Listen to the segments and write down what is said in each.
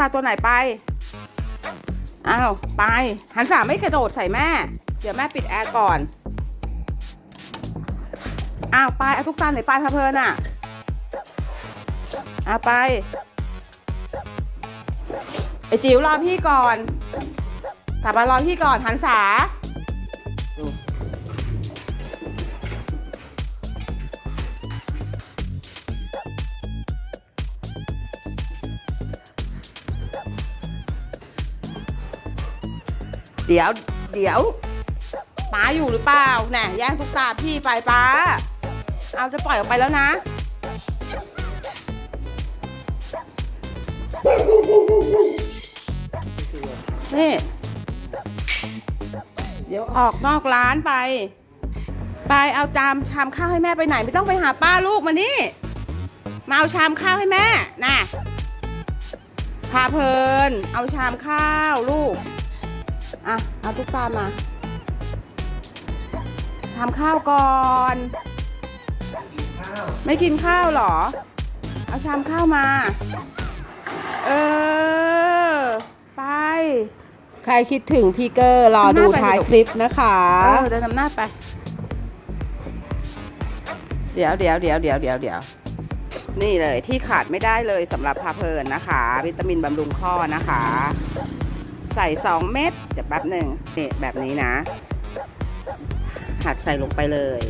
ลาตัวไหนไปอ้าวไปหันสาไม่กระโดดใส่แม่ เดี๋ยวแม่ปิดแอร์ก่อนอ้าวไปเอาทุกตาไหนไปพาเพลินอะอ้าวไปไอจิ๋วรอพี่ก่อนสาบารอพี่ก่อนหันสา เดี๋ยว เดี๋ยวป้าอยู่หรือเปล่าแน่แย่งทุกตาพี่ไปป้า เอาจะปล่อยออกไปแล้วนะ นี่ เดี๋ยวออกนอกร้านไป ไปเอาจามชามข้าวให้แม่ไปไหน ไม่ต้องไปหาป้าลูกมานี่ มาเอาชามข้าวให้แม่ น่ะพาเพลิน เอาชามข้าวลูก อะ เอาตุ๊กตามาทำข้าวก่อน ไม่กินข้าวเหรอ เอาชามข้าวมา เออ ไป ใครคิดถึงพี่เกอร์รอดูท้ายคลิปนะคะเออเดินนำหน้าไป เดี๋ยวเดี๋ยวเดี๋ยวเดี๋ยวเดี๋ยวเดี๋ยวนี่เลยที่ขาดไม่ได้เลยสำหรับพาเพลินนะคะ วิตามินบำรุงข้อนะคะ ใส่สองเม็ดเดี๋ยวแป๊บหนึ่งนี่แบบนี้นะ หัดใส่ลงไปเลย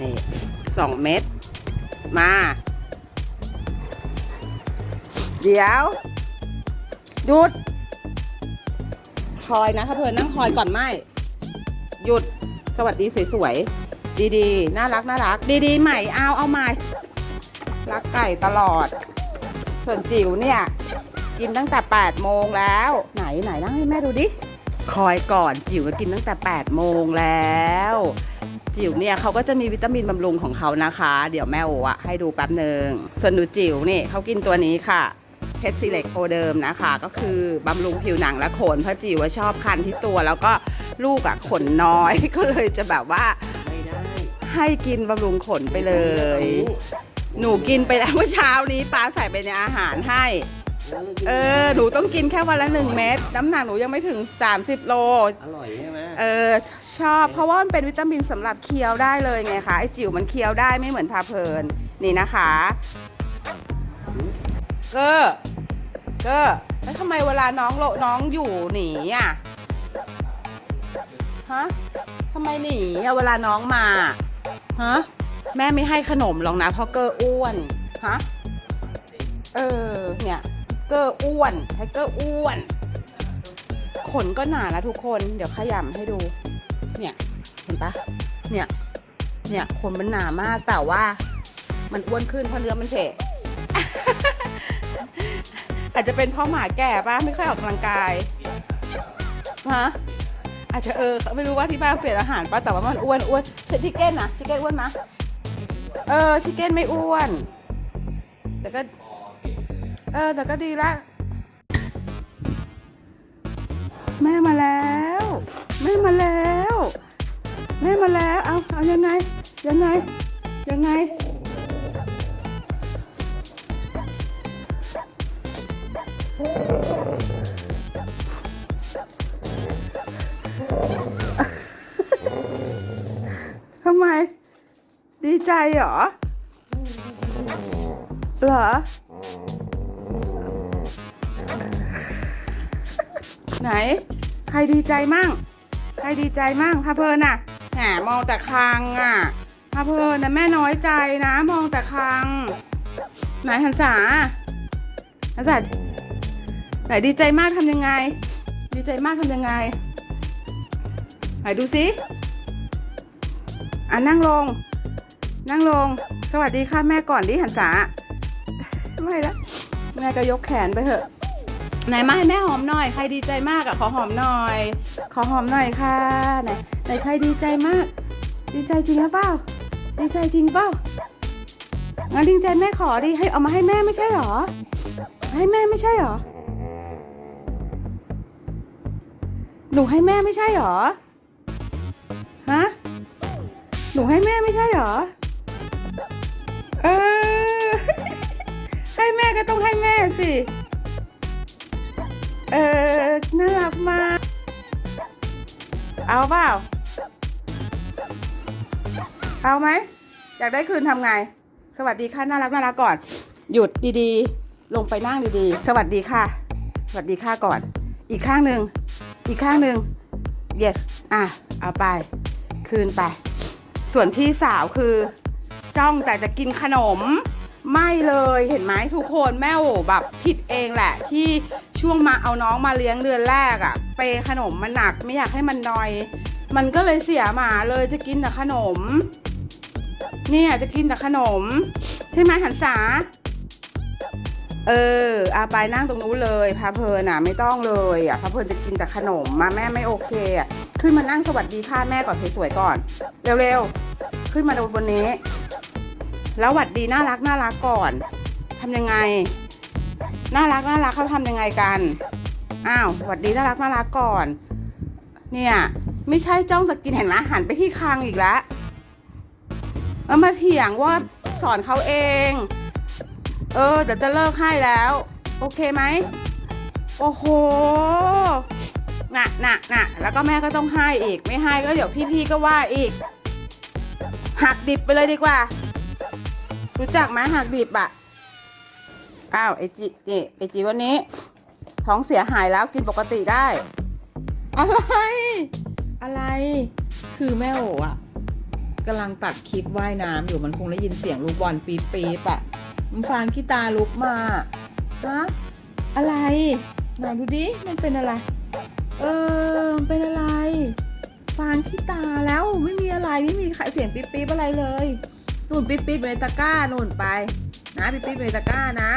นี่สองเม็ดมา เดี๋ยวหยุด คอยนะถ้าเพลินนั่งคอยก่อนไม่ หยุดสวัสดีสวยๆดีๆ น่ารักน่ารัก ดีๆ ใหม่เอาเอาใหม่รักไก่ตลอด ส่วนจิ๋วเนี่ย กินตั้งแต่8โมงแล้ว ไหนไหนนั่งให้แม่ดูดิ คอยก่อนจิ๋วก็กินตั้งแต่8โมงแล้ว จิ๋วเนี่ยเขาก็จะมีวิตามินบำรุงของเขานะคะ เดี๋ยวแม่โออะให้ดูแป๊บหนึ่งส่วนหนูจิ๋วนี่เขากินตัวนี้ค่ะเพชรซีเล็กโอเดิมนะคะ ก็คือบำรุงผิวหนังและขนเพราะจิ๋วว่าชอบคันที่ตัว แล้วก็ลูกอะขนน้อย ก็เลยจะแบบว่าไม่ได้ให้กินบำรุงขนไปเลย หนูกินไปแล้วเมื่อเช้านี้ป้าใส่ไปในอาหารให้ เออ หนูต้องกินแค่วันละหนึ่งเม็ดน้ำหนักหนูยังไม่ถึง 30 โล อร่อยใช่ไหมเออ ชอบ เพราะว่ามันเป็นวิตามินสำหรับเคี้ยวได้เลยไงคะ ไอจิ๋วมันเคี้ยวได้ไม่เหมือนพาเพลิน นี่นะคะ เกอร์เกอร์แล้วทำไมเวลาน้องโลน้องอยู่หนีอะ ฮะทำไมหนีอะเวลาน้องมา ฮะ แม่ไม่ให้ขนมหรอกนะเพราะเกอร์อ้วน ฮะ เออ เนี่ย เกอร์อ้วนไทเกอร์อ้วน ขนก็หนาแล้วทุกคน เดี๋ยวขยำให้ดู เนี่ย เห็นปะเนี่ย เนี่ยขนมันหนามากแต่ว่า มันอ้วนขึ้นเพราะเนื้อมันเผะอาจจะเป็นเพราะหมาแก่ปะไม่ค่อยออกกำลังกายฮะอาจจะเออไม่รู้ว่าที่บ้านเปลี่ยนอาหารปะแต่ว่ามันอ้วนอ้วนชิคเก้นนะชิคเก้นอ้วนมะเออชิคเก้นไม่อ้วนแต่ก็ เออแต่ก็ดีละแม่มาแล้ว แม่มาแล้ว แม่มาแล้ว เอาเอายังไง ยังไง ยังไง ทำไม ดีใจเหรอ เหรอ ไหน ใครดีใจมั่ง ใครดีใจมั่งพาเพลินอะแหมมองแต่คางอะพาเพลินนะแม่น้อยใจนะ มองแต่คางไหนหันษาหันษาไหนดีใจมากทำยังไง ดีใจมากทำยังไงไหนดูสิอะนั่งลง นั่งลง สวัสดีค่ะแม่ก่อนดิหันษาไม่ละแม่ก็ยกแขนไปเถอะ ไหนมาให้แม่หอมหน่อย ใครดีใจมากอะขอหอมหน่อย ขอหอมหน่อยค่ะ ไหนไหนใครดีใจมาก ดีใจจริงหรือเปล่า ดีใจจริงเปล่างั้นดีใจแม่ขอดิให้เอามาให้แม่ไม่ใช่หรอ ให้แม่ไม่ใช่หรอ หนูให้แม่ไม่ใช่หรอ ฮะ หนูให้แม่ไม่ใช่หรอ เออ ให้แม่ก็ต้องให้แม่สิ เออน่ารักมาก เอาเปล่า เอาไหม อยากได้คืนทำไง สวัสดีค่ะ น่ารักน่ารักก่อน หยุดดีๆ ลงไปนั่งดีๆ สวัสดีค่ะ สวัสดีค่ะก่อน อีกข้างหนึ่ง อีกข้างหนึ่ง yes อะ เอาไป คืนไป ส่วนพี่สาวคือ จ้องแต่จะกินขนม ไม่เลย เห็นไหมทุกคนแม่โอแบบผิดเองแหละที่ ช่วงมาเอาน้องมาเลี้ยงเดือนแรกอะเปขนมมันหนักไม่อยากให้มันนอย มันก็เลยเสียหมาเลยจะกินแต่ขนม เนี่ยจะกินแต่ขนม ใช่ไหมหันษาเอออาไปนั่งตรงนู้นเลยพาเพลินอะไม่ต้องเลยอะพาเพลินจะกินแต่ขนมมาแม่ไม่โอเคอะขึ้นมานั่งสวัสดีค่ะแม่ก่อนสวยๆก่อน เร็วๆขึ้นมาดูบนนี้ แล้วหวัดดีน่ารักน่ารักก่อนทำยังไง น่ารักน่ารักเขาทำยังไงกัน อ้าวหวัดดีน่ารักน่ารักก่อน เนี่ย ไม่ใช่จ้องจะกินเห็นไหมหันไปที่คางอีกแล้วเอามาเถียงว่าสอนเขาเอง เออเดี๋ยวจะเลิกให้แล้ว โอเคไหมโอ้โหหน่ะน่ะน่ะแล้วก็แม่ก็ต้องให้อีก ไม่ให้ก็เดี๋ยวพี่ๆก็ว่าอีก หักดิบไปเลยดีกว่า รู้จักไหมหักดิบอะ อ้าวไอจินี่ไอจิวันนี้ ท้องเสียหายแล้วกินปกติได้ อะไร อะไร คือแม่โออะกำลังตัดคลิปว่ายน้ำอยู่มันคงได้ยินเสียงลูกบอลปี๊บปี๊บอะมันฟางขี้ตาลุกมาฮะอะไรไหนดูดิมันเป็นอะไร เออเป็นอะไรฟางขี้ตาแล้วไม่มีอะไรไม่มีเสียงปี๊บปี๊บอะไรเลยนู่นปี๊บปี๊บในตะกร้านู่นไป นะปี๊บปี๊บในตะกร้านะ